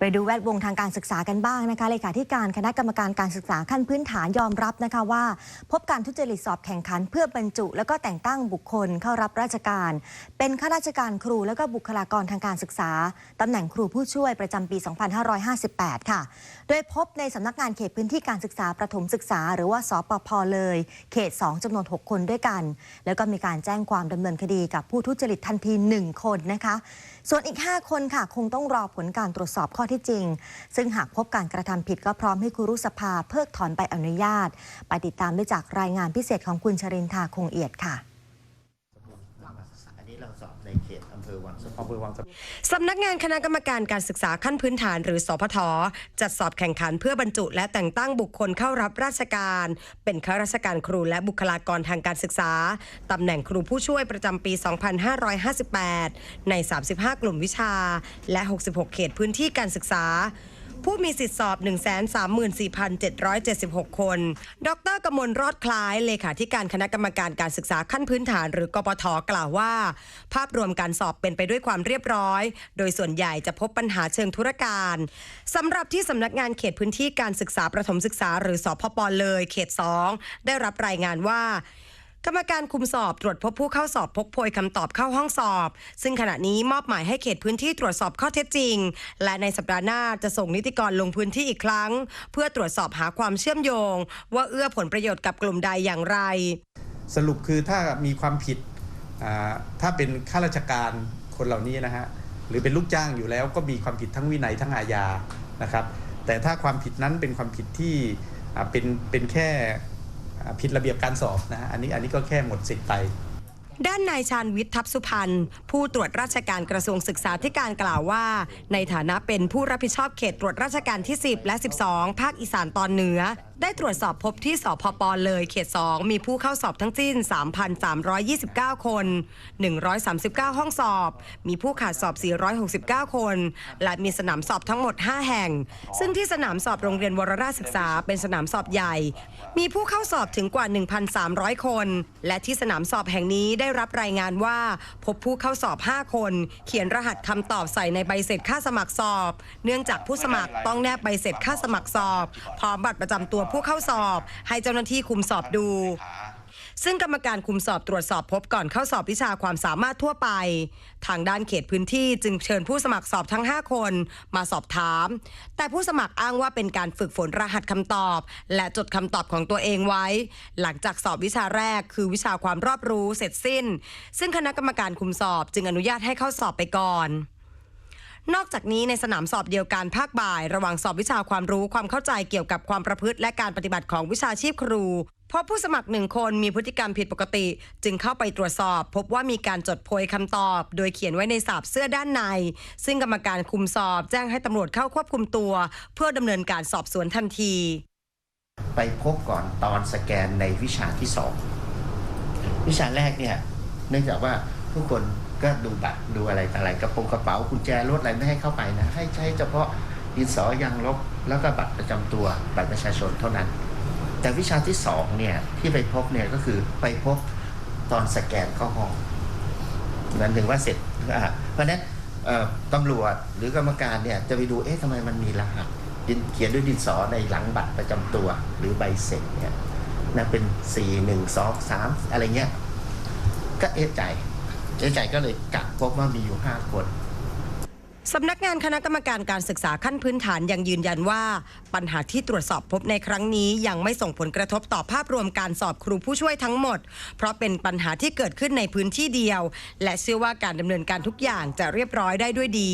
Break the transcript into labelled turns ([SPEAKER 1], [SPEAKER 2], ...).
[SPEAKER 1] ไปดูแวดวงทางการศึกษากันบ้างนะคะเลขาธิการคณะกรรมการการศึกษาขั้นพื้นฐานยอมรับนะคะว่า พบการทุจริตสอบแข่งขัน เพื่อบรรจุ แล้วก็แต่งตั้งบุคคลเข้ารับราชการ เป็นข้าราชการครูแล้วก็บุคลากรทางการศึกษาตำแหน่งครูผู้ช่วยประจำปี 2558 ค่ะ โดยพบในสำนักงานเขตพื้นที่การศึกษาประถมศึกษา หรือว่าสปพเลย เขต 2จำนวน 6 คนด้วยกัน แล้วก็มีการแจ้งความดำเนินคดีกับผู้ทุจริตทันที 1 คนนะคะ ส่วนอีก 5 คนค่ะ คงต้องรอผลการตรวจสอบข้อที่จริง ซึ่งหากพบการกระทำผิดก็พร้อมให้ครูรุสภาเพิกถอนใบอนุญาต ไปติดตามได้จากรายงานพิเศษของคุณชรินทาคงเอียดค่ะ
[SPEAKER 2] อันนี้เราสอบในเขตอำเภอวังสะพุง
[SPEAKER 3] อำเภอวังสะพุง
[SPEAKER 4] สำนักงานคณะกรรมการการศึกษาขั้นพื้นฐานหรือสพทจัดสอบแข่งขันเพื่อบรรจุ และแต่งตั้งบุคคลเข้ารับราชการ เป็นข้าราชการครูและบุคลากรทางการศึกษาตำแหน่งครูผู้ช่วยประจำปี 2558 ใน 35 กลุ่มวิชา และ 66 เขตพื้นที่การศึกษา ผู้มีสิทธิสอบ 134,776 คน ดรกมลรอดคล้าย เลขาธิการคณะกรรมการการศึกษาขั้นพื้นฐานหรือกปทกล่าวว่า ภาพรวมการสอบเป็นไปด้วยความเรียบร้อย โดยส่วนใหญ่จะพบปัญหาเชิงธุรการสำหรับที่สำนักงานเขตพื้นที่การศึกษาประถมศึกษา หรือสพปเลยเขต 2 ได้รับรายงานว่า กรรมการคุมสอบตรวจพบผู้เข้าสอบพกโพยคำตอบเข้าห้องสอบ ซึ่งขณะนี้มอบหมายให้เขตพื้นที่ตรวจสอบข้อเท็จจริง และในสัปดาห์หน้าจะส่งนิติกรลงพื้นที่อีกครั้ง เพื่อตรวจสอบหาความเชื่อมโยง ว่าเอื้อผลประโยชน์กับกลุ่มใดอย่างไร
[SPEAKER 3] สรุปคือถ้ามีความผิดถ้าเป็นข้าราชการคนเหล่านี้นะฮะหรือเป็นลูกจ้างอยู่แล้วก็มีความผิดทั้งวินัยทั้งอาญานะครับ แต่ถ้าความผิดนั้นเป็นความผิดที่เป็นเป็นแค่ ผิดระเบียบการสอบนะฮะอันนี้อันนี้ก็แค่หมดสิทธิ์ไป
[SPEAKER 4] ด้านนายชาญวิทย์ทัพสุพันธ์ผู้ตรวจราชการกระทรวงศึกษาธิการกล่าวว่า ในฐานะเป็นผู้รับผิดชอบเขตตรวจราชการที่ 10 และ 12 ภาคอีสานตอนเหนือได้ตรวจสอบพบที่สพปเลยเขต 2 มีผู้เข้าสอบทั้งสิ้น 3,329 คน 139 ห้องสอบ มีผู้ขาดสอบ 469 คน และมีสนามสอบทั้งหมด 5 แห่ง ซึ่งที่สนามสอบโรงเรียนวรราชศึกษาเป็นสนามสอบใหญ่ มีผู้เข้าสอบถึงกว่า 1,300 คน และที่สนามสอบแห่งนี้ได้รับรายงานว่า พบผู้เข้าสอบ 5 คน เขียนรหัสคำตอบใส่ในใบเสร็จค่าสมัครสอบ เนื่องจากผู้สมัครต้องแนบใบเสร็จค่าสมัครสอบ พร้อมบัตรประจำตัวผู้เข้าสอบ ให้เจ้าหน้าที่คุมสอบดู ซึ่งกรรมการคุมสอบตรวจสอบพบก่อนเข้าสอบวิชาความสามารถทั่วไป ทางด้านเขตพื้นที่จึงเชิญผู้สมัครสอบทั้ง 5 คนมาสอบถาม แต่ผู้สมัครอ้างว่าเป็นการฝึกฝนรหัสคำตอบ และจดคำตอบของตัวเองไว้ หลังจากสอบวิชาแรกคือวิชาความรอบรู้เสร็จสิ้น ซึ่งคณะกรรมการคุมสอบจึงอนุญาตให้เข้าสอบไปก่อน นอกจากนี้ในสนามสอบเดียวกันภาคบ่าย ระหว่างสอบวิชาความรู้ความเข้าใจเกี่ยวกับความประพฤติและการปฏิบัติของวิชาชีพครูพบผู้สมัครหนึ่งคนมีพฤติกรรมผิดปกติ จึงเข้าไปตรวจสอบ พบว่ามีการจดโพยคำตอบ โดยเขียนไว้ในสาบเสื้อด้านใน ซึ่งกรรมการคุมสอบ แจ้งให้ตำรวจเข้าควบคุมตัว เพื่อดำเนินการสอบสวนทันที
[SPEAKER 2] ไปพบก่อนตอนสแกนในวิชาที่สองวิชาแรกเนี่ยเนื่องจากว่าทุกคน ก็ดูบัตรดูอะไรต่อะไรกระโปรงกระเป๋ากุญแจรถอะไรไม่ให้เข้าไปนะ ให้ใช้เฉพาะดินสอยางลบแล้วก็บัตรประจำตัวบัตรประชาชนเท่านั้น แต่วิชาที่สองเนี่ยที่ไปพบเนี่ยก็คือไปพบตอนสแกนเข้าห้องนั้นถึงว่าเสร็จเพราะนั้นตำรวจหรือกรรมการเนี่ยจะไปดูเอ๊ะทำไมมันมีรหัสดินเขียนด้วยดินสอในหลังบัตรประจำตัวหรือใบเสร็จเนี่ยนะเป็นสี่หนึ่งสองสามอะไรเงี้ย ก็เอะใจ เอะใจก็เลยกะพบว่ามีอยู่ 5 คน
[SPEAKER 4] สำนักงานคณะกรรมการการศึกษาขั้นพื้นฐานยังยืนยันว่า ปัญหาที่ตรวจสอบพบในครั้งนี้ยังไม่ส่งผลกระทบต่อภาพรวมการสอบครูผู้ช่วยทั้งหมด เพราะเป็นปัญหาที่เกิดขึ้นในพื้นที่เดียว และเชื่อว่าการดำเนินการทุกอย่างจะเรียบร้อยได้ด้วยดี